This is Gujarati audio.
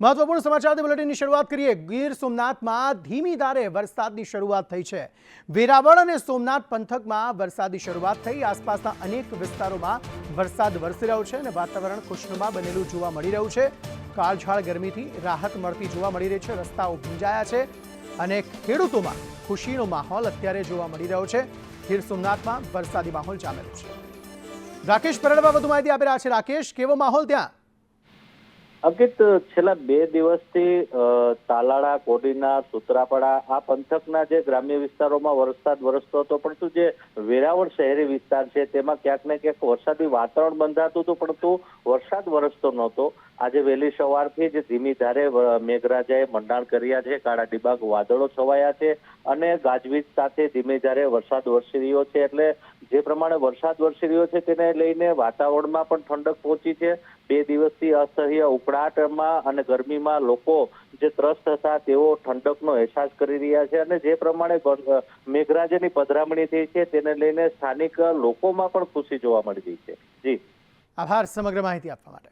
મહત્વપૂર્ણ સમાચારથી બુલેટિનની શરૂઆત કરીએ. ગીર સોમનાથમાં ધીમી ધારે વરસાદની શરૂઆત થઈ છે. વેરાવળ અને સોમનાથ પંથકમાં વરસાદની શરૂઆત થઈ. આસપાસના અનેક વિસ્તારોમાં વરસાદ વરસી રહ્યો છે અને વાતાવરણ ખુશનુમા બનેલું જોવા મળી રહ્યું છે. કાળઝાળ ગરમીથી રાહત મળતી જોવા મળી રહી છે. રસ્તાઓ ભીંજાયા છે અને ખેડૂતોમાં ખુશીનો માહોલ અત્યારે જોવા મળી રહ્યો છે. ગીર સોમનાથમાં વરસાદી માહોલ જામેલો છે. રાકેશ પરડવા વધુ માહિતી આપી રહ્યા છે. રાકેશ, કેવો માહોલ ત્યાં? અંકિત છેલ્લા બે દિવસથી તાલાળા, કોડીના, સુત્રાપાડા, આ પંથકના જે ગ્રામ્ય વિસ્તારોમાં વરસાદ વરસતો હતો, પરંતુ જે વેરાવળ શહેરી વિસ્તાર છે, તેમાં ક્યાંક ને ક્યાંક વરસાદી વાતાવરણ બંધાતું હતું, પરંતુ વરસાદ વરસતો નહોતો. આજે વહેલી સવારથી જ ધીમી ધારે મેઘરાજાએ મંડાણ કર્યા છે. કાળા ડિબાગ વાદળો છવાયા છે અને ગાજવીજ સાથે ધીમી ધારે વરસાદ વરસી રહ્યો છે. એટલે જે પ્રમાણે વરસાદ વરસી રહ્યો છે તેને લઈને વાતાવરણમાં પણ ઠંડક પહોંચી છે. બે દિવસથી અસહ્ય ઉકળાટમાં અને ગરમીમાં લોકો જે ત્રસ્ત હતા તેઓ ઠંડકનો અહેસાસ કરી રહ્યા છે અને જે પ્રમાણે મેઘરાજાની પધરામણી થઈ છે તેને લઈને સ્થાનિક લોકોમાં પણ ખુશી જોવા મળી રહી છે. જી. આભાર, સમગ્ર માહિતી આપવા માટે.